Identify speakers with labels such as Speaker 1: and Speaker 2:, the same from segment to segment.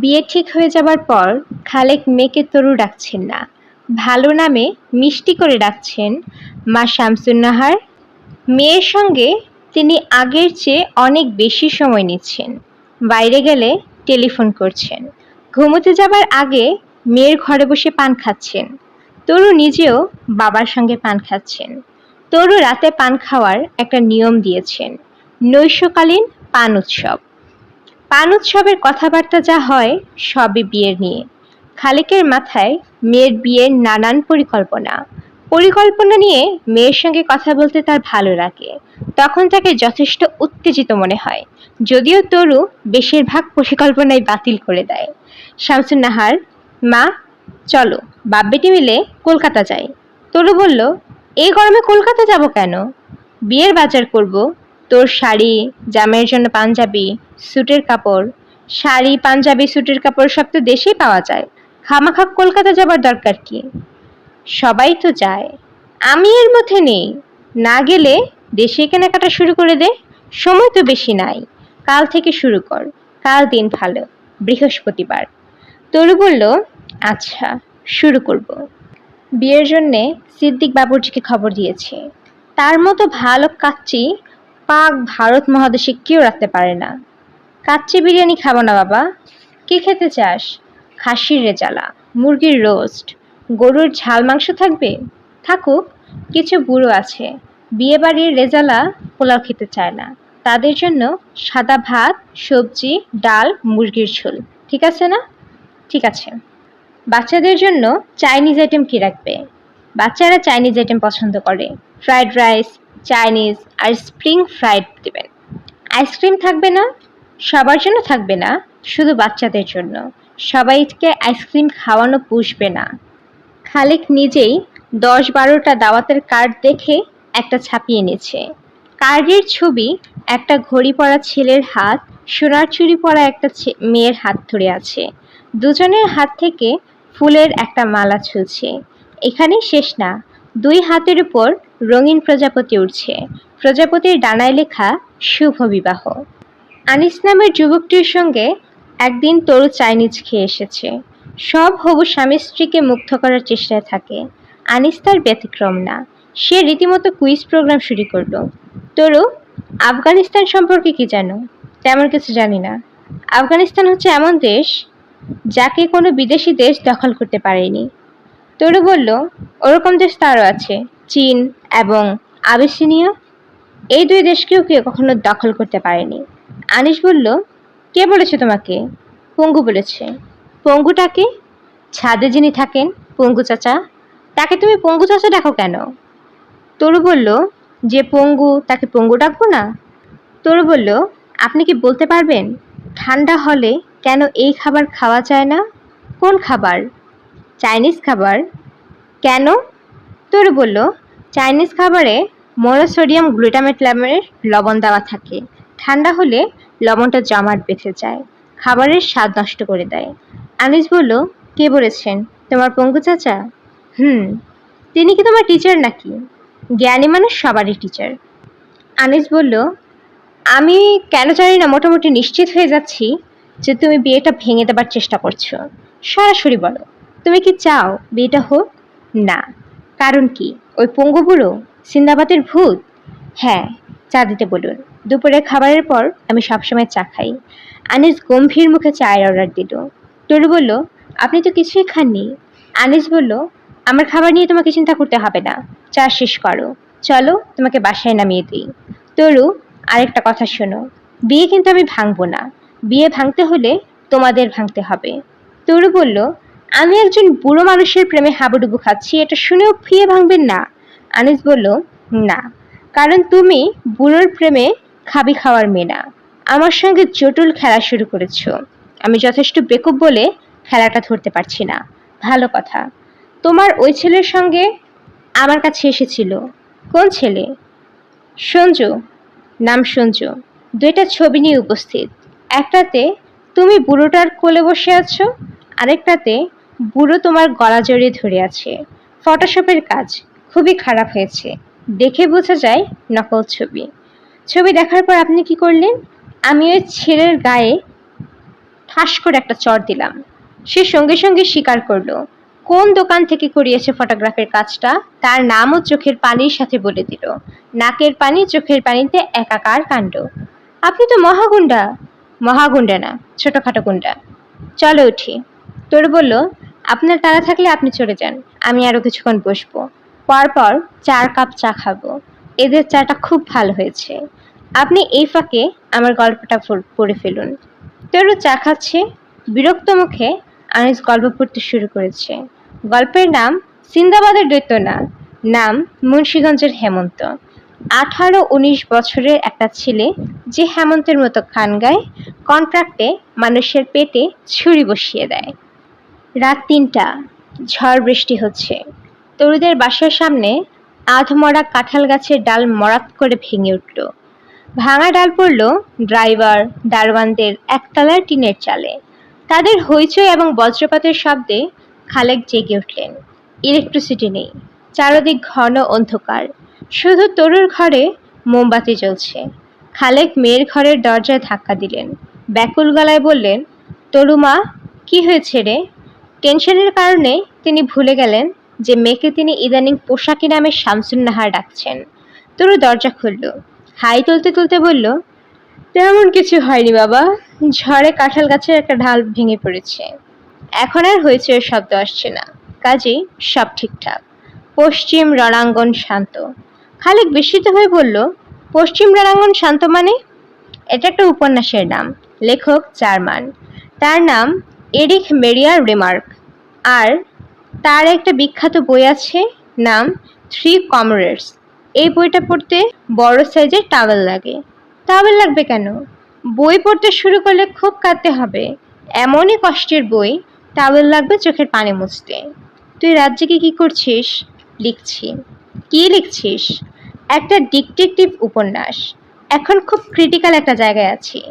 Speaker 1: বিয়ে ঠিক হয়ে যাবার পর খালেক মেয়েকে তরু ডাকছেন না। ভালো নামে মিষ্টি করে ডাকছেন মা শামসুন্নাহার। মেয়ের সঙ্গে তিনি আগের চেয়ে অনেক বেশি সময় নিচ্ছেন। বাইরে গেলে টেলিফোন করছেন। ঘুমোতে যাবার আগে মেয়ের ঘরে বসে পান খাচ্ছেন। তরু নিজেও বাবার সঙ্গে পান খাচ্ছেন। তরু রাতে পান খাওয়ার একটা নিয়ম দিয়েছেন। নৈশকালীন পান উৎসব। পান উৎসবের কথাবার্তা যা হয়, সবই বিয়ের নিয়ে। খালেকের মাথায় মেয়ের বিয়ের নানান পরিকল্পনা। পরিকল্পনা নিয়ে মেয়ের সঙ্গে কথা বলতে তার ভালো লাগে। তখন তাকে যথেষ্ট উত্তেজিত মনে হয়। যদিও তরু বেশিরভাগ পরিকল্পনাই বাতিল করে দেয়। শামসুন নাহার মা, চলো বাপ বেটি মিলে কলকাতা যাই। তরু বলল, এই গরমে কলকাতা যাব কেন? বিয়ের বাজার করব তোর শাড়ি, জামাইয়ের জন্য পাঞ্জাবি, স্যুটের কাপড়। শাড়ি, পাঞ্জাবি, স্যুটের কাপড় সব তো দেশেই পাওয়া যায়। খামাখা কলকাতা যাবার দরকার কি? সবাই তো যায়। আমি এর মধ্যে নেই। না গেলে দেশে কেনাকাটা শুরু করে দে। সময় তো বেশি নাই। কাল থেকে শুরু কর। কাল দিন ভালো। বৃহস্পতিবার। তরু বলল আচ্ছা শুরু করব। বিয়ের জন্যে সিদ্দিক বাবুর্চিকে খবর দিয়েছে। তার মতো ভালো কাচ্চি পাক ভারত মহাদেশে কেউ রাখতে পারে না। কাচ্চি বিরিয়ানি খাব না বাবা। কি খেতে চাস? খাসির রেজালা মুরগির রোস্ট, গরুর ঝাল মাংস থাকবে? থাকুক, কিছু বুড়ো আছে। বিয়ে বাড়ির রেজালা পোলাও খেতে চায় না। তাদের জন্য সাদা ভাত, সবজি, ডাল, মুরগির ঝোল। ঠিক আছে না? ঠিক আছে। বাচ্চাদের জন্য চাইনিজ আইটেম কি রাখবে? বাচ্চারা চাইনিজ আইটেম পছন্দ করে। ফ্রাইড রাইস চাইনিজ আর স্প্রিং ফ্রাইড দেবেন। আইসক্রিম থাকবে না, সবার জন্য থাকবে না, শুধু বাচ্চাদের জন্য। সবাইকে আইসক্রিম খাওয়ানো পুষবে না। খালেক নিজেই দশ বারোটা দাওয়াতের কার্ড দেখে একটা ছাপিয়ে নিয়েছে। কার্ডের ছবি, একটা ঘড়ি পরা ছেলের হাত, সোনার চুরি পরা একটা মেয়ের হাত ধরে আছে। দুজনের হাত থেকে ফুলের একটা মালা ছুলছে এখানেই শেষ না দুই হাতের উপর রঙিন প্রজাপতি উঠছে প্রজাপতির ডানায় লেখা শুভ বিবাহ। আনিস নামের যুবকটির সঙ্গে একদিন তরু চাইনিজ খেয়ে এসেছে। সব হবু স্বামী স্ত্রীকে মুগ্ধ করার চেষ্টায় থাকে। আনিস তার ব্যতিক্রম না। সে রীতিমতো কুইজ প্রোগ্রাম শুরু করল। তরু, আফগানিস্তান সম্পর্কে কি জানো? তেমন কিছু জানি না। আফগানিস্তান হচ্ছে এমন দেশ যাকে কোনো বিদেশি দেশ দখল করতে পারেনি। তরু বলল, ওরকম দেশ তারও আছে, চীন এবং আবেসিনিয়া। এই দুই দেশকেও কেউ কখনো দখল করতে পারেনি। আনিস বলল, কে বলেছে তোমাকে? পঙ্গু বলেছে। পঙ্গুটাকে ছাদে যিনি থাকেন, পঙ্গু চাচা। তাকে তুমি পঙ্গু চাচা ডাকো কেন? তরু বলল, যে পঙ্গু, তাকে পঙ্গু ডাকবো না? তরু বলল, আপনি কি বলতে পারবেন? ঠান্ডা হলে কেন এই খাবার খাওয়া যায় না? কোন খাবার? চাইনিজ খাবার? কেন? তোর বলল, চাইনিজ খাবারে মনোসোডিয়াম গ্লুটামেট নামের লবণ দেওয়া থাকে। ঠান্ডা হলে লবণটা জমাট বেঁধে যায়, খাবারের স্বাদ নষ্ট করে দেয়। আনিস বলল, কে বলেছেন? তোমার পঙ্গু চাচা? হুম, তিনি কি তোমার টিচার নাকি? জ্ঞানী মানুষ সবারই টিচার আনিস বলল, আমি কেন জানি না, মোটামুটি নিশ্চিত হয়ে যাচ্ছি যে তুমি বিয়েটা ভেঙে দেবার চেষ্টা করছ। সরাসরি বলো। তুমি কি চাও বিয়েটা হোক? না। কারণ কি? ওই পঙ্গু বুড়ো? সিন্দাবাদের ভূত? হ্যাঁ চা দিতে বলুন। দুপুরে খাবারের পর আমি সবসময় চা খাই। আনিস গম্ভীর মুখে চায়ের অর্ডার দিল। টুরু বলল, আপনি তো কিছুই খাননি। আনিস বলল, আমার খাবার নিয়ে তোমাকে চিন্তা করতে হবে না। চা শেষ করো। চলো, তোমাকে বাসায় নামিয়ে দিই। তরু আরেকটা কথা শোনো। বিয়ে কিন্তু আমি ভাঙবো না। বিয়ে ভাঙতে হলে তোমাদের ভাঙতে হবে। তরু বলল আমি একজন বুড়ো মানুষের প্রেমে হাবুডুবু খাচ্ছি, এটা শুনেও ফিয়ে ভাঙবেন না। আনিস বলল, না, কারণ তুমি বুড়োর প্রেমে খাবি খাওয়ার মেয়ে না। আমার সঙ্গে জটিল খেলা শুরু করেছ। আমি যথেষ্ট বেকুব বলে খেলাটা ধরতে পারছি না। ভালো কথা, তোমার ওই ছেলের সঙ্গে আমার কাছে এসেছিল। কোন ছেলে? সঞ্জু, নাম সঞ্জু। দুইটা ছবি নিয়ে উপস্থিত। একটাতে তুমি বুড়োটার কোলে বসে আছো, আরেকটাতে বুড়ো তোমার গলা জড়িয়ে ধরে আছে। ফটোশপের কাজ খুবই খারাপ হয়েছে। দেখে বোঝা যায় নকল ছবি। ছবি দেখার পর আপনি কি করলেন? আমি ওই ছেলের গায়ে ঠাস করে একটা চর দিলাম। সে সঙ্গে সঙ্গে স্বীকার করল, কোন দোকান থেকে করিয়েছে ফটোগ্রাফের কাজটা? তার নামও চোখের পানির সাথে বলে দিল। নাকের পানি চোখের পানিতে একাকার কাণ্ড। আপনি তো মহাগুন্ডা মহাগুন্ডা না, ছোটখাটো গুন্ডা চলো উঠি। তোর বলল আপনার তাড়া থাকলে আপনি চলে যান। আমি আরও কিছুক্ষণ বসবো। পরপর চার কাপ চা খাব। এদের চাটা খুব ভালো হয়েছে। আপনি এই ফাঁকে আমার গল্পটা পড়ে ফেলুন। তরু চা খাচ্ছে, বিরক্ত মুখে আনিস গল্প পড়তে শুরু করেছে। গল্পের নাম সিন্দাবাদের দৈত্যনা নাম মুন্সীগঞ্জের হেমন্ত। আঠারো উনিশ বছরের একটা ছেলে যে হেমন্তের মতো খান গায় কন্ট্রাক্টে মানুষের পেটে ছুরি বসিয়ে দেয়। রাত তিনটা, ঝড় বৃষ্টি হচ্ছে। তরুদের বাসার সামনে আধমরা কাঁঠাল গাছের ডাল মরাত করে ভেঙে উঠল। ভাঙা ডাল পড়ল ড্রাইভার দারওয়ানদের একতলার টিনের চালে। তাদের হইচই এবং বজ্রপাতের শব্দে খালেক জেগে উঠলেন। ইলেকট্রিসিটি নেই, চারদিক ঘন অন্ধকার। শুধু তরুর ঘরে মোমবাতি জ্বলছে। খালেক মেয়ের ঘরের দরজায় ধাক্কা দিলেন। ব্যাকুল গলায় বললেন তরু মা কি হয়েছে রে? টেনশনের কারণে তিনি ভুলে গেলেন যে মেয়েকে তিনি ইদানিং পোশাকি নামে শামসুন নাহার ডাকছেন। তরু দরজা খুলল। হাই তুলতে তুলতে বলল, তেমন কিছু হয়নি বাবা। ঝড়ে কাঁঠাল গাছের একটা ঢাল ভেঙে পড়েছে। এখন আর হয়েছে শব্দ আসছে না। কাজেই সব ঠিকঠাক। পশ্চিম রণাঙ্গন শান্ত। খালেক বিস্মিত হয়ে বলল, পশ্চিম রণাঙ্গন শান্ত মানে? এটা একটা উপন্যাসের নাম। লেখক জার্মান তার নাম এরিক মেরিয়ার রিমার্ক। আর তার একটা বিখ্যাত বই আছে নাম থ্রি কমরেডস। এই বইটা পড়তে বড় সাইজের টাওয়েল লাগে। টাওয়েল লাগবে কেন? বই পড়তে শুরু করলে খুব কাঁদতে হবে। এমনই কষ্টের বই, টাওয়েল লাগবে চোখের পানি মুছতে। তুই রাজ্যকে কি করছিস? লিখছি। কি লিখছিস? একটা ডিটেকটিভ উপন্যাস। এখন খুব ক্রিটিক্যাল একটা জায়গায় আছি।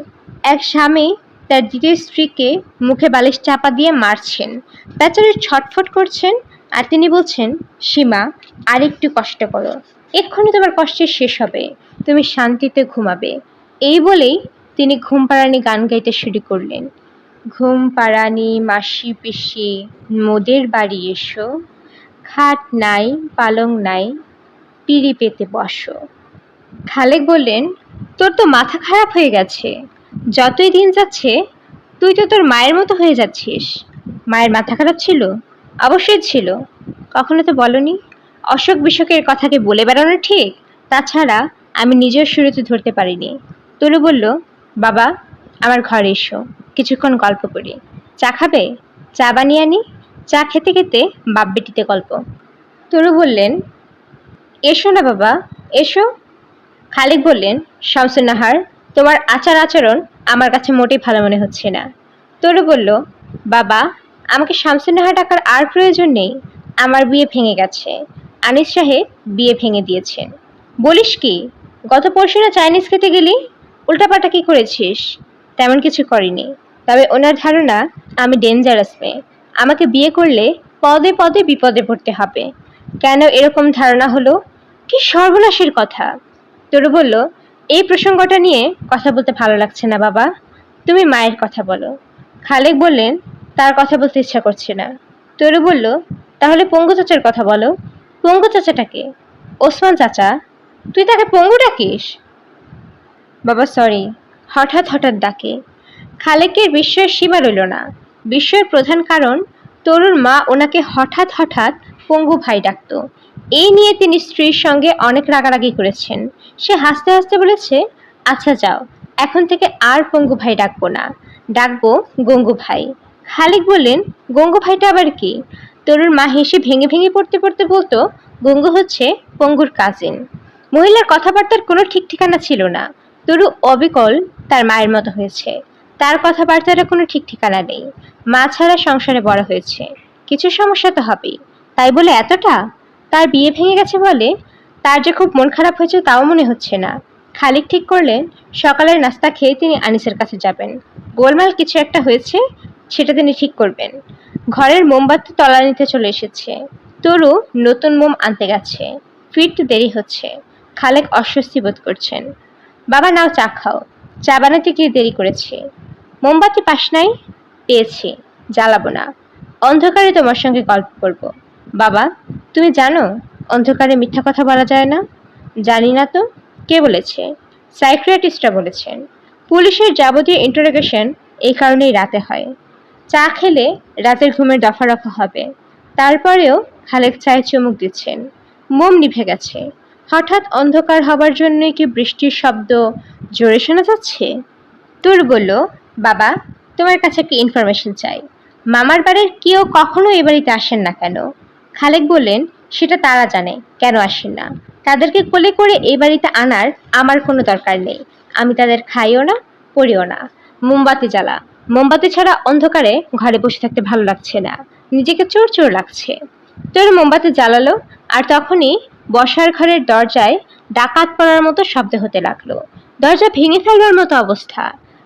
Speaker 1: এক স্বামী তার দ্বিতীয় স্ত্রীকে মুখে বালিশ চাপা দিয়ে মারছেন। বেচারি ছটফট করছেন আর তিনি বলছেন, সীমা, আরেকটু কষ্ট করো। এক্ষুনি তোমার কষ্টের শেষ হবে। তুমি শান্তিতে ঘুমাবে। এই বলেই তিনি ঘুম পাড়ানি গান গাইতে শুরু করলেন। ঘুম পাড়ানি মাসি পিসি, মোদের বাড়ি এসো। খাট নাই, পালং নাই, পিড়ি পেতে বসো। খালেক বললেন, তোর তো মাথা খারাপ হয়ে গেছে। যতই দিন যাচ্ছে, তুই তো তোর মায়ের মতো হয়ে যাচ্ছিস। মায়ের মাথা খারাপ ছিল? অবশ্যই ছিল। কখনো তো বলনি? অশোক বিশোকের কথাকে বলে বেড়ানো ঠিক? তাছাড়া আমি নিজের শুরুতে ধরতে পারিনি। তরু বলল, বাবা, আমার ঘরে এসো। কিছুক্ষণ গল্প করি। চা খাবে? চা বানিয়ে আনি। চা খেতে খেতে বাপ বেটিতে গল্প। তরু বললেন, এসো না বাবা, এসো। খালিক বললেন, শামসুন্নাহার, তোমার আচার আচরণ আমার কাছে মোটেই ভালো মনে হচ্ছে না। তরু বলল, বাবা, আমাকে শামসুন্নাহার ডাকার আর প্রয়োজন নেই। আমার বিয়ে ভেঙে গেছে। আনিস সাহেব বিয়ে ভেঙে দিয়েছেন। বলিস কি, গত পরশু না চাইনিজ খেতে গেলি? উল্টাপাল্টা কি করেছিস? তেমন কিছু করিনি। তবে ওনার ধারণা, আমি ডেঞ্জারাস মেয়ে। আমাকে বিয়ে করলে পদে পদে বিপদে পড়তে হবে। কেন এরকম ধারণা হলো? কি সর্বনাশের কথা? তরু বলল এই প্রসঙ্গটা নিয়ে কথা বলতে ভালো লাগছে না, বাবা। তুমি মায়ের কথা বলো। খালেক বললেন, তার কথা বলতে ইচ্ছা করছে না। তরু বলল, তাহলে পঙ্গু চাচার কথা বলো। পঙ্গু চাচাটাকে ওসমান চাচা? তুই তাকে পঙ্গু ডাকিস? বাবা সরি হঠাৎ হঠাৎ ডাকে। খালেকের বিস্ময়ের সীমা রইল না। বিস্ময়ের প্রধান কারণ, তরুর মা ওনাকে হঠাৎ হঠাৎ পঙ্গু ভাই ডাকতো। এই নিয়ে তিনি স্ত্রীর সঙ্গে অনেক রাগারাগি করেছেন। সে হাসতে হাসতে বলেছে আচ্ছা যাও, এখন থেকে আর পঙ্গু ভাই ডাকবো না। ডাকবো? গঙ্গু ভাই। খালিক বললেন, গঙ্গু ভাইটা আবার কি? তরুর মা হেসে ভেঙে ভেঙে পড়তে পড়তে বলতো, গঙ্গু হচ্ছে পঙ্গুর কাজিন মহিলার কথাবার্তার কোনো ঠিক ঠিকানা ছিল না। তরু অবিকল তার মায়ের মতো হয়েছে। তার কথাবার্তার কোনো ঠিক ঠিকানা নেই। মা ছাড়া সংসারে বড় হয়েছে। কিছু সমস্যা তো হবেই। তাই বলে এতটা? তার বিয়ে ভেঙে গেছে বলে তার যে খুব মন খারাপ হয়েছে তাও মনে হচ্ছে না। খালিক ঠিক করলেন, সকালের নাস্তা খেয়ে তিনি আনিসের কাছে যাবেন। গোলমাল কিছু একটা হয়েছে, সেটা তিনি ঠিক করবেন। ঘরের মোমবাতি তলানিতে চলে এসেছে। তরু নতুন মোম আনতে গেছে। ফিরতে দেরি হচ্ছে। খালেক অস্বস্তি বোধ করছেন। বাবা, নাও চা খাও। চা বানাতে গিয়ে দেরি করেছে। মোমবাতি পাস নাই? পেয়েছি। জ্বালাবো না। অন্ধকারে তোমার সঙ্গে গল্প করব। বাবা, তুমি জানো, অন্ধকারে মিথ্যা কথা বলা যায় না? জানি না তো, কে বলেছে? সাইক্রিয়াটিস্টরা বলেছেন। পুলিশের যাবতীয় ইন্টারোগেশন এই কারণেই রাতে হয়। চা খেলে রাতের ঘুমের দফা রফা হবে। তারপরেও খালেক চায়ে চুমুক দিচ্ছেন। মোম নিভে গেছে। হঠাৎ অন্ধকার হবার জন্যই কি বৃষ্টির শব্দ জোরে শোনা যাচ্ছে? তোর বলল, বাবা, তোমার কাছে একটা ইনফরমেশন চাই। মামার বাড়ির কেউ কখনো এ বাড়িতে আসেন না কেন? খালেক বললেন, সেটা তারা জানে, কেন আসেন না? তাদেরকে কোলে করে এই বাড়িতে আনার আমার কোনো দরকার নেই। আমি তাদের খাইও না, পড়িও না। মোমবাতি জ্বালা। মোমবাতি ছাড়া অন্ধকারে ঘরে বসে থাকতে ভালো লাগছে না। নিজেকে চোর চোর লাগছে। তোর মোমবাতি জ্বালালো, আর তখনই বসার ঘরের দরজায় ডাকাত পড়ার মতো শব্দ হতে লাগল। দরজা ভেঙে ফেলবার মতো অবস্থা।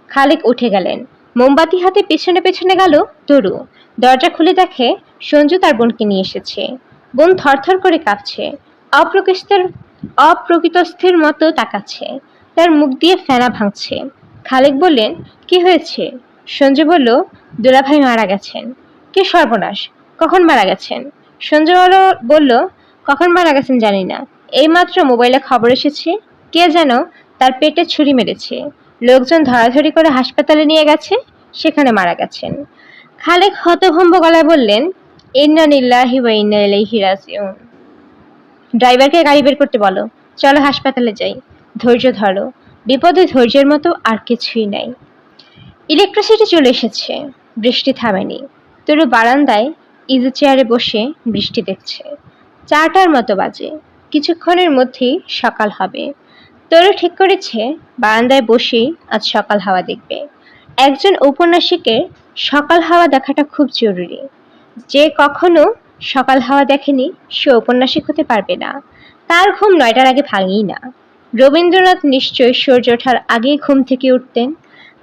Speaker 1: খালেক উঠে গেলেন। মোমবাতি হাতে পেছনে পেছনে গেল তরু। দরজা খুলে দেখে সঞ্জু তার বোনকে নিয়ে এসেছে। বোন থরথর করে কাঁপছে। অপ্রকৃষ্টের অপ্রকৃতস্থের মতো তাকাচ্ছে। তার মুখ দিয়ে ফেনা ভাঙছে। খালেক বললেন, কি হয়েছে? সঞ্জু বলল, দুলাভাই মারা গেছেন। কে সর্বনাশ? কখন মারা গেছেন? সঞ্জু বলল- কখন মারা গেছেন জানি না। এইমাত্র মোবাইলে খবর এসেছে। কে যেন তার পেটে ছুরি মেরেছে। লোকজন ধরাধরি করে হাসপাতালে নিয়ে গেছে, সেখানে মারা গেছেন। খালেক হতভম্ব গলায় বললেন, ইন্না নিল্লাহি ওয়া ইন্না ইলাইহি রাজিউন। ড্রাইভারকে গাড়ি বের করতে বলো, চলো হাসপাতালে যাই, ধৈর্য ধরো, বিপদে ধৈর্যের মতো আর কিছুই নাই। ইলেকট্রিসিটি চলে এসেছে, বৃষ্টি থামেনি। তরু বারান্দায় ইজি চেয়ারে বসে বৃষ্টি দেখছে। চারটার মতো বাজে, কিছুক্ষণের মধ্যেই সকাল হবে। তরু ঠিক করেছে। বারান্দায় বসেই আজ সকাল হাওয়া দেখবে। একজন ঔপন্যাসিকের সকাল হাওয়া দেখাটা খুব জরুরি। যে কখনো সকাল হাওয়া দেখেনি, সে ঔপন্যাসিক হতে পারবে না। তার ঘুম নয়টার আগে ভাঙেই না। রবীন্দ্রনাথ নিশ্চয় সূর্য ওঠার আগেই ঘুম থেকে উঠতেন।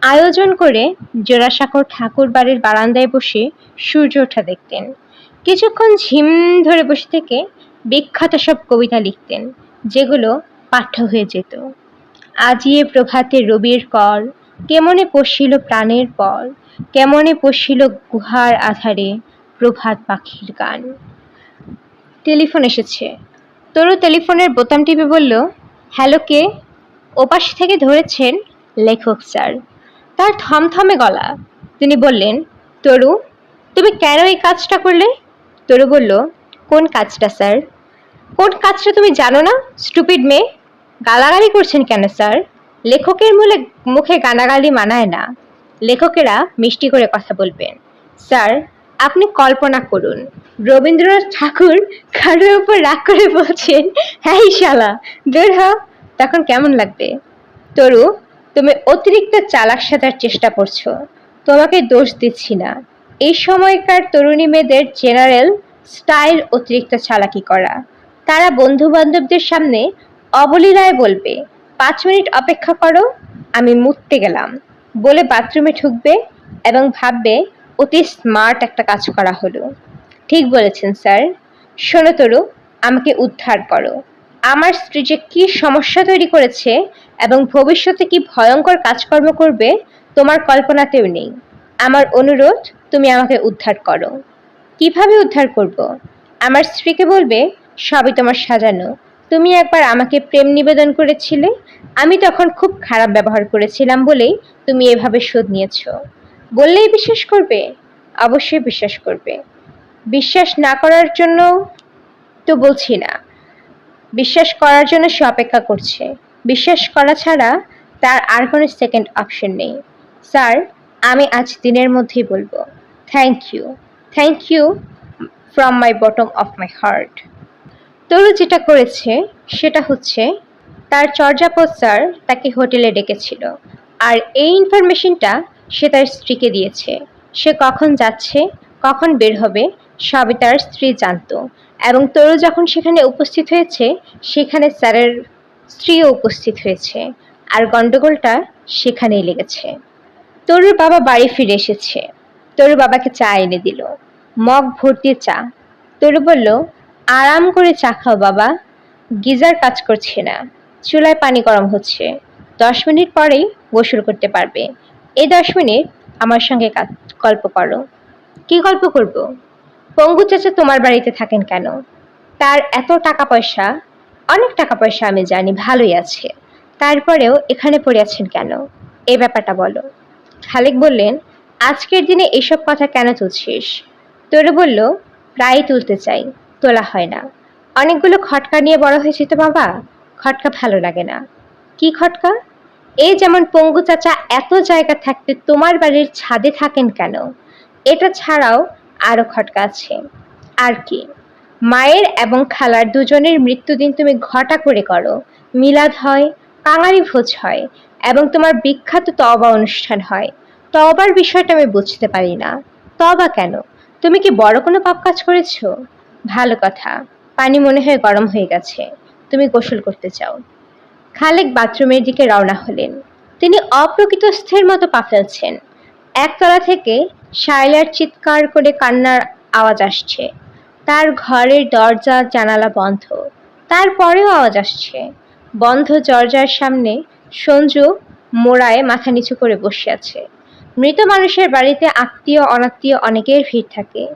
Speaker 1: আয়োজন করে জোড়াসাঁকোর ঠাকুর বাড়ির বারান্দায় বসে সূর্য ওঠা দেখতেন। কিছুক্ষণ ঝিম ধরে বসে থেকে বিখ্যাত সব কবিতা লিখতেন, যেগুলো পাঠ্য হয়ে যেত। আজিয়ে প্রভাতে রবির কর, কেমনে পশিল প্রাণের পর, কেমনে পশিল গুহার আধারে প্রভাত পাখির গান। টেলিফোন এসেছে। তরু টেলিফোনের বোতাম টিপে বলল, হ্যালো কে? ওপাশ থেকে ধরেছেন লেখক স্যার। তার থমথমে গলা। তিনি বললেন, তরু, তুমি কেন এই কাজটা করলে? তরু বলল, কোন কাজটা স্যার? কোন কাজটা তুমি জানো না, স্টুপিড মেয়ে? গালাগালি করছেন কেন, স্যার? লেখকের মূলে মুখে গালাগালি মানায় না। লেখকেরা মিষ্টি করে কথা বলবেন। স্যার, আপনি কল্পনা করুন, রবীন্দ্রনাথ ঠাকুর কারোর উপর রাগ করে বলছেন হ্যাঁ শালা দূর হ তখন কেমন লাগবে? তরু, তুমি অতিরিক্ত চালাক সাজার চেষ্টা করছ, তোমাকে দোষ দিচ্ছি না। এই সময়কার তরুণী মেয়েদের জেনারেল স্টাইল অতিরিক্ত চালাকি করা। তারা বন্ধু বান্ধবদের সামনে অবলীলায় বলবে, পাঁচ মিনিট অপেক্ষা করো, আমি মুততে গেলাম। বলে বাথরুমে ঢুকবে এবং ভাববে, অতি স্মার্ট একটা কাজ করা হলো। ঠিক বলেছেন, স্যার। শোনো তরু, আমাকে উদ্ধার করো। আমার স্ত্রী যে কি সমস্যা তৈরি করেছে এবং ভবিষ্যতে কি ভয়ঙ্কর কাজকর্ম করবে, তোমার কল্পনাতেও নেই। আমার অনুরোধ, তুমি আমাকে উদ্ধার করো। কীভাবে উদ্ধার করব? আমার স্ত্রীকে বলবে, সবই তোমার সাজানো। তুমি একবার আমাকে প্রেম নিবেদন করেছিলে? আমি তখন খুব খারাপ ব্যবহার করেছিলাম বলেই তুমি এভাবে শোধ নিয়েছো। বললেই বিশ্বাস করবে? অবশ্যই বিশ্বাস করবে। বিশ্বাস না করার জন্য তো বলছি না। বিশ্বাস করার জন্য সে অপেক্ষা করছে। বিশ্বাস করা ছাড়া তার আর কোনো সেকেন্ড অপশন নেই। স্যার, আমি আজ দিনের মধ্যেই বলব। Thank you thank you from my bottom of my heart Taru যেটা করেছে সেটা হচ্ছে, তার চর্যাপদ স্যার তাকে হোটেলে ডেকেছিল। আর এই ইনফরমেশনটা সে তার স্ত্রীকে দিয়েছে। সে কখন যাচ্ছে, কখন বের হবে, সবই তার স্ত্রী জানতো। এবং তরু যখন সেখানে উপস্থিত হয়েছে, সেখানে স্যারের স্ত্রীও উপস্থিত হয়েছে। আর গন্ডগোলটা সেখানেই লেগেছে। তরুর বাবা বাড়ি ফিরে এসেছে। তরু বাবাকে চা এনে দিল। মগ ভর্তি চা। তরু বলল আরাম করে চা খাও, বাবা। গিজার কাজ করছে না। চুলায় পানি গরম হচ্ছে। দশ মিনিট পরেই গোসল করতে পারবে। এই দশ মিনিট আমার সঙ্গে গল্প করো। কি গল্প করব? পঙ্গু চাচা তোমার বাড়িতে থাকেন কেন? তার এত টাকা পয়সা, অনেক টাকা পয়সা আমি জানি, ভালোই আছে। তারপরেও এখানে পড়ে আছেন কেন? এই ব্যাপারটা বলো। খালেক বললেন, আজকের দিনে এসব কথা কেন তুলছিস? তোরে বলল প্রায় তুলতে চাই। তোলা হয় না। অনেকগুলো খটকা নিয়ে বড় হয়েছে তো বাবা? খটকা ভালো লাগে না। কি খটকা? এই যেমন পঙ্গু চাচা এত জায়গা থাকতে তোমার বাড়ির ছাদে থাকেন কেন? এটা ছাড়াও আরও খটকা আছে। আর কি? মায়ের এবং খালার দুজনের মৃত্যুদিন তুমি ঘটা করে করো। মিলাদ হয়, কাঙালি ভোজ হয় এবং তোমার বিখ্যাত তবা অনুষ্ঠান হয়। তবার বিষয়টা আমি বুঝতে পারি না। তবা কেন? তুমি কি বড় কোনো পাপ কাজ করেছ? ভালো কথা। পানি মনে হয় গরম হয়ে গেছে। তুমি গোসল করতে চাও। খালেক বাথরুমের দিকে রওনা হলেন। তিনি অপ্রকৃতস্থের মতো পা ফেলছেন। একতলা থেকে শায়লার চিৎকার করে কান্নার আওয়াজ আসছে। তার ঘরের দরজা, জানালা বন্ধ। তারপরেও আওয়াজ আসছে। বন্ধ দরজার সামনে সঞ্জু মোড়ায় মাথা নিচু করে বসে আছে। মৃত মানুষের বাড়িতে আত্মীয়, অনাত্মীয় অনেকের ভিড় থাকে।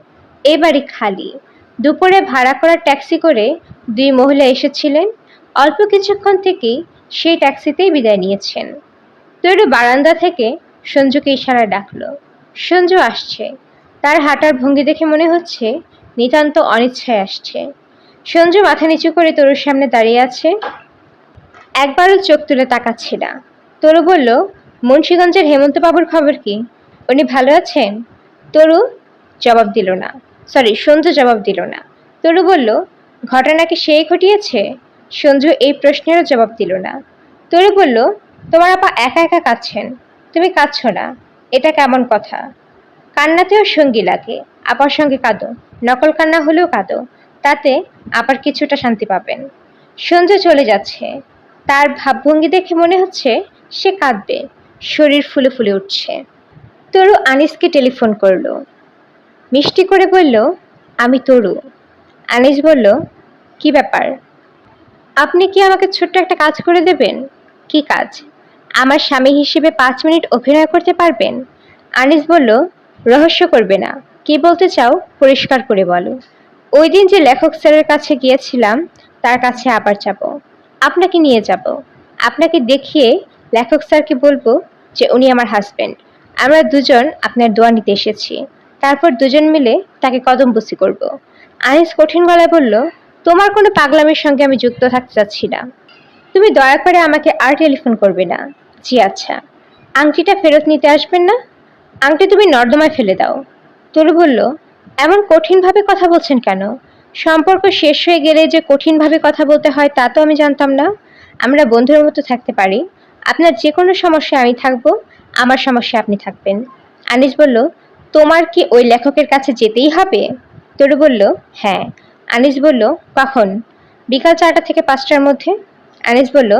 Speaker 1: এ বাড়ি খালি। দুপুরে ভাড়া করা ট্যাক্সি করে দুই মহিলা এসেছিলেন। অল্প কিছুক্ষণ থেকেই সেই ট্যাক্সিতেই বিদায় নিয়েছেন। তৈরি বারান্দা থেকে সঞ্জুকে ইশারা ডাকলো। সঞ্জু আসছে। তার হাঁটার ভঙ্গি দেখে মনে হচ্ছে নিতান্ত অনিচ্ছায় আসছে। সঞ্জু মাথা নিচু করে তরুর সামনে দাঁড়িয়ে আছে। একবারও চোখ তুলে তাকাচ্ছে না। তরু বলল, মুন্সীগঞ্জের হেমন্ত বাবুর খবর কি? উনি ভালো আছেন? তরু জবাব দিল না। সরি, সঞ্জু জবাব দিল না। তরু বলল, ঘটনা কি সেই ঘটিয়েছে? সঞ্জু এই প্রশ্নেরও জবাব দিল না। তরু বলল, তোমার আপা একা একা কাঁদছেন। তুমি কাঁদছ না। এটা কেমন কথা? কান্নাতেও সঙ্গী লাগে। আপার সঙ্গে কাঁদো। নকল কান্না হলেও কাঁদো। তাতে আপার কিছুটা শান্তি পাবেন। সঞ্জু চলে যাচ্ছে। তার ভাবভঙ্গি দেখে মনে হচ্ছে সে কাঁদবে। শরীর ফুলে ফুলে উঠছে। তরু আনিসকে টেলিফোন করল। মিষ্টি করে বলল, আমি তরু। আনিস বলল, কি ব্যাপার? আপনি কি আমাকে ছোট্ট একটা কাজ করে দেবেন? কি কাজ? আমার স্বামী হিসেবে পাঁচ মিনিট অভিনয় করতে পারবেন? আনিস বলল, রহস্য করবে না। কি বলতে চাও পরিষ্কার করে বলো। ওই দিন যে লেখক স্যারের কাছে গিয়েছিলাম, তার কাছে আবার যাব। আপনাকে নিয়ে যাব। আপনাকে দেখিয়ে লেখক স্যারকে বলব যে উনি আমার হাজবেন্ড আমরা দুজন আপনার দোয়া নিতে এসেছি। তারপর দুজন মিলে তাকে কদমবুসি করব। আনিস কঠিন গলায় বলল, তোমার কোনো পাগলামির সঙ্গে আমি যুক্ত থাকতে চাচ্ছি না। তুমি দয়া করে আমাকে আর টেলিফোন করবে না। জি আচ্ছা। আংটিটা ফেরত নিতে আসবেন না? আংটি তুমি নর্দমায় ফেলে দাও। তরু বলল, এমন কঠিনভাবে কথা বলছেন কেন? সম্পর্ক শেষ হয়ে গেলে যে কঠিনভাবে কথা বলতে হয় তা তো আমি জানতাম না। আমরা বন্ধুর মতো থাকতে পারি। আপনার যে কোনো সমস্যা আমি থাকব, আমার সমস্যা আপনি থাকবেন। আনিস বলল তোমার কি ওই লেখকের কাছে যেতেই হবে? তরু বলল হ্যাঁ। আনিস বলল, কখন? বিকাল চারটা থেকে পাঁচটার মধ্যে। আনিস বলল,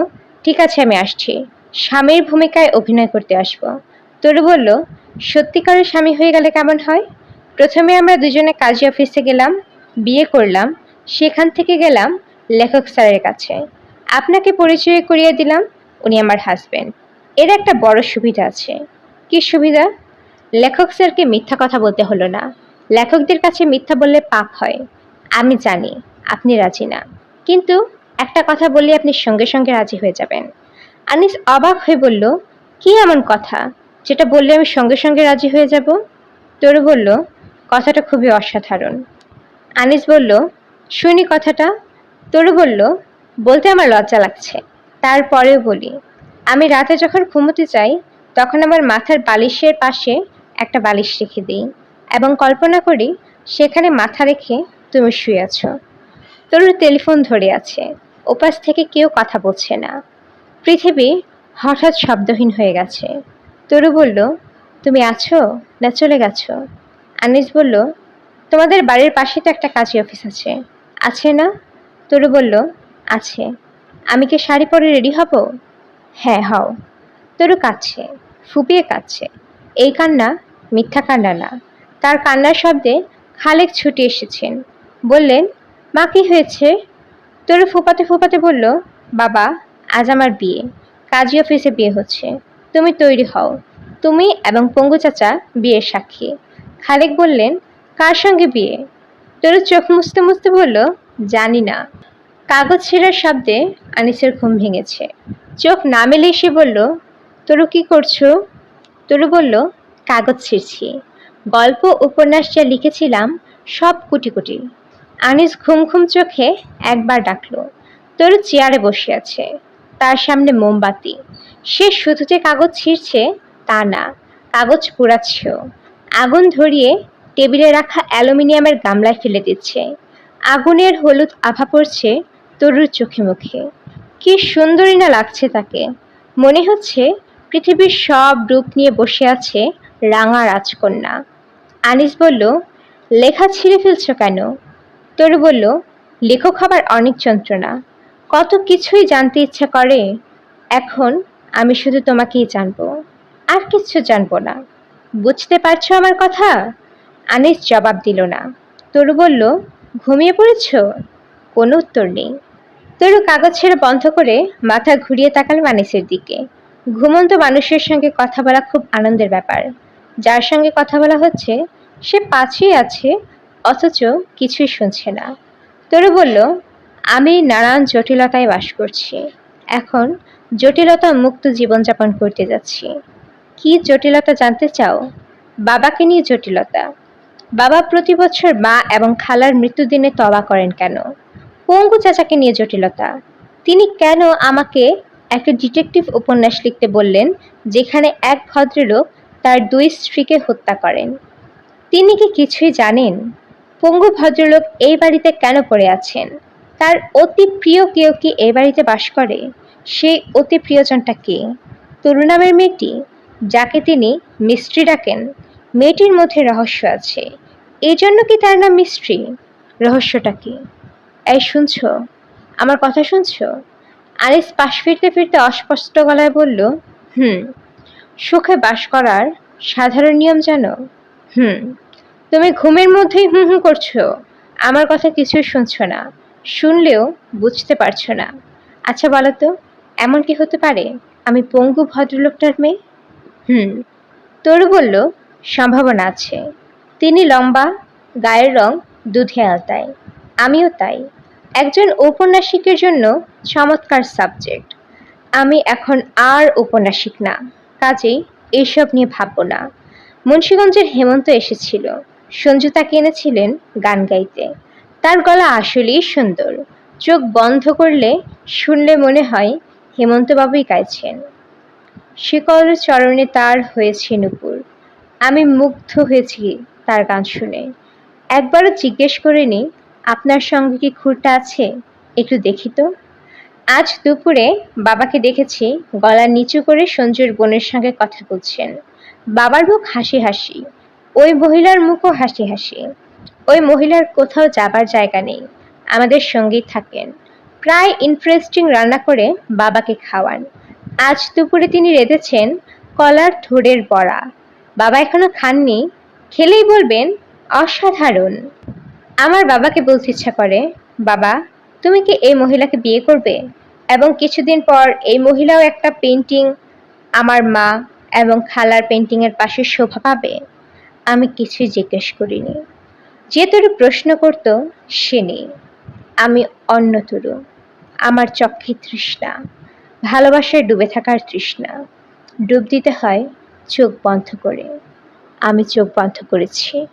Speaker 1: ঠিক আছে, আমি আসছি। স্বামীর ভূমিকায় অভিনয় করতে আসব। তরু বলল, সত্যিকারের স্বামী হয়ে গেলে কেমন হয়? প্রথমে আমরা দুজনে কাজী অফিসে গেলাম, বিয়ে করলাম, সেখান থেকে গেলাম লেখক স্যারের কাছে। আপনাকে পরিচয় করিয়ে দিলাম উনি আমার হাজবেন্ড এর একটা বড় সুবিধা আছে। কি সুবিধা? লেখক স্যারকে মিথ্যা কথা বলতে হলো না। লেখকদের কাছে মিথ্যা বললে পাপ হয়। আমি জানি, আপনি রাজি না। কিন্তু একটা কথা বললে আপনি সঙ্গে সঙ্গে রাজি হয়ে যাবেন। আনিস অবাক হয়ে বলল, কি এমন কথা? যেটা বললে আমি সঙ্গে সঙ্গে রাজি হয়ে যাব? তরু বলল, কথাটা খুবই অসাধারণ। আনিস বলল, শুনি কথাটা। তরু বলল, বলতে আমার লজ্জা লাগছে। তারপরেও বলি, আমি রাতে যখন ঘুমোতে চাই তখন আমার মাথার বালিশের পাশে একটা বালিশ রেখে দিই এবং কল্পনা করি সেখানে মাথা রেখে তুমি শুয়ে আছো। তরুর টেলিফোন ধরে আছে। ওপাশ থেকে কেউ কথা বলছে না। পৃথিবী হঠাৎ শব্দহীন হয়ে গেছে। তরু বলল, তুমি আছো না চলে গেছো? আনিস বলল, তোমাদের বাড়ির পাশে তো একটা কাজী অফিস আছে। আছে না? তরু বলল, আছে। আমি কি শাড়ি পরে রেডি হব? হ্যাঁ হও। তরু কাঁদছে, ফুপিয়ে কাঁদছে। এই কান্না মিথ্যা কান্না না। তার কান্নার শব্দে খালেক ছুটে এসেছেন। বললেন, মা, কি হয়েছে? তোর ফোপাতে ফোপাতে বলল, বাবা, আজ আমার বিয়ে। কাজী অফিসে বিয়ে হচ্ছে। তুমি তৈরি হও। তুমি এবং পঙ্গু চাচা বিয়ের সাক্ষী। খালেক বললেন, কার সঙ্গে বিয়ে? তোর চোখ মুছতে মুছতে বলল, জানি না। কাগজ ছেঁড়ার শব্দে আনিসের ঘুম ভেঙেছে। চোখ না মেলে এসে বলল তরু কি করছ? তরু বলল কাগজ ছিঁড়ছি। গল্প, উপন্যাস যা লিখেছিলাম সব কুটি কুটি আনিস ঘুম ঘুম চোখে একবার ডাকলো, তরু চেয়ারে বসে আছে, তার সামনে মোমবাতি। সে শুধু যে কাগজ ছিঁড়ছে তা না, কাগজ পোড়াচ্ছেও। আগুন ধরিয়ে টেবিলে রাখা অ্যালুমিনিয়ামের গামলায় ফেলে দিচ্ছে। আগুনের হলুদ আভা পড়ছে তরুর চোখে মুখে। কি সুন্দরী না লাগছে তাকে। মনে হচ্ছে পৃথিবীর সব রূপ নিয়ে বসে আছে রাঙা রাজকন্যা। আনিস বলল, লেখা ছিঁড়ে ফেলছ কেন? তরু বলল, লেখক হবার অনেক যন্ত্রণা। কত কিছুই জানতে ইচ্ছা করে, এখন আমি শুধু তোমাকেই জানব। আর কিচ্ছু জানব না। বুঝতে পারছ আমার কথা? আনিস জবাব দিল না। তরু বলল, ঘুমিয়ে পড়েছ? কোনো উত্তর নেই। তরু কাগজ ছেড়ে বন্ধ করে মাথা ঘুরিয়ে তাকাল মানিসের দিকে। ঘুমন্ত মানুষের সঙ্গে কথা বলা খুব আনন্দের ব্যাপার। যার সঙ্গে কথা বলা হচ্ছে, সে পাশেই আছে, অথচ কিছুই শুনছে না। তরু বলল, আমি নানান জটিলতায় বাস করছি। এখন জটিলতা মুক্ত জীবনযাপন করতে যাচ্ছি। কি জটিলতা জানতে চাও? বাবাকে নিয়ে জটিলতা। বাবা প্রতি বছর মা এবং খালার মৃত্যুদিনে তবা করেন কেন? পঙ্গু চাচাকে নিয়ে জটিলতা। তিনি কেন আমাকে একটা ডিটেকটিভ উপন্যাস লিখতে বললেন, যেখানে এক ভদ্রলোক তার দুই স্ত্রীকে হত্যা করেন। তিনি কি কিছুই জানেন? পঙ্গু ভদ্রলোক এই বাড়িতে কেন পড়ে আছেন? তার অতি প্রিয় কেউ কি এই বাড়িতে বাস করে? সেই অতি প্রিয়জনটা কে? তরু নামের মেয়েটি? যাকে তিনি মিস্ত্রি ডাকেন। মেয়েটির মধ্যে রহস্য আছে। এই জন্য কি তার নাম মিস্ত্রি? রহস্যটা কি? এই শুনছো? আমার কথা শুনছো? আলিস পাশ ফিরতে ফিরতে অস্পষ্ট গলায় বলল, হুম সুখে বাস করার সাধারণ নিয়ম জানো? হুম, তুমি ঘুমের মধ্যেই হুম হুম করছ। আমার কথা কিছুই শুনছো না। শুনলেও বুঝতে পারছ না। আচ্ছা বলো তো, এমন কি হতে পারে? আমি পঙ্গু ভদ্রলোকটার মেয়ে? হুম, তোর বলল সম্ভাবনা আছে। তিনি লম্বা, গায়ের রং দুধে আলতায়। আমিও তাই। একজন ঔপন্যাসিকের জন্য চমৎকার সাবজেক্ট। আমি এখন আর ঔপন্যাসিক না। কাজেই এইসব নিয়ে ভাববো না। মুন্সীগঞ্জের হেমন্ত এসেছিল। সঞ্জু তাকে এনেছিলেন গান গাইতে। তার গলা আসলেই সুন্দর। চোখ বন্ধ করলে শুনলে মনে হয় হেমন্তবাবুই গাইছেন। শিকল চরণে তার হয়েছে নুপুর। আমি মুগ্ধ হয়েছি তার গান শুনে। একবারও জিজ্ঞেস করিনি, আপনার সঙ্গে কি খুরটা আছে? একটু দেখি তো। আজ দুপুরে বাবাকে দেখেছি গলা নিচু করে সঞ্জুর বোনের সঙ্গে কথা বলছেন। বাবার মুখ হাসি হাসি, ওই মহিলার মুখও হাসি হাসি। ওই মহিলার কোথাও যাবার জায়গা নেই, আমাদের সঙ্গেই থাকেন। প্রায় ইন্টারেস্টিং রান্না করে বাবাকে খাওয়ান। আজ দুপুরে তিনি রেঁধেছেন কলার থোড়ের বড়া। বাবা এখনও খাননি, খেলেই বলবেন অসাধারণ। আমার বাবাকে বলতে ইচ্ছা করে, বাবা, তুমি কি এই মহিলাকে বিয়ে করবে? এবং কিছুদিন পর এই মহিলাও একটা পেন্টিং আমার মা এবং খালার পেন্টিংয়ের পাশে শোভা পাবে। আমি কিছুই জিজ্ঞেস করিনি। যে তরু প্রশ্ন করত, সে নেই। আমি অন্য তরু। আমার চক্ষে তৃষ্ণা। ভালোবাসায় ডুবে থাকার তৃষ্ণা। ডুব দিতে হয় চোখ বন্ধ করে। আমি চোখ বন্ধ করেছি।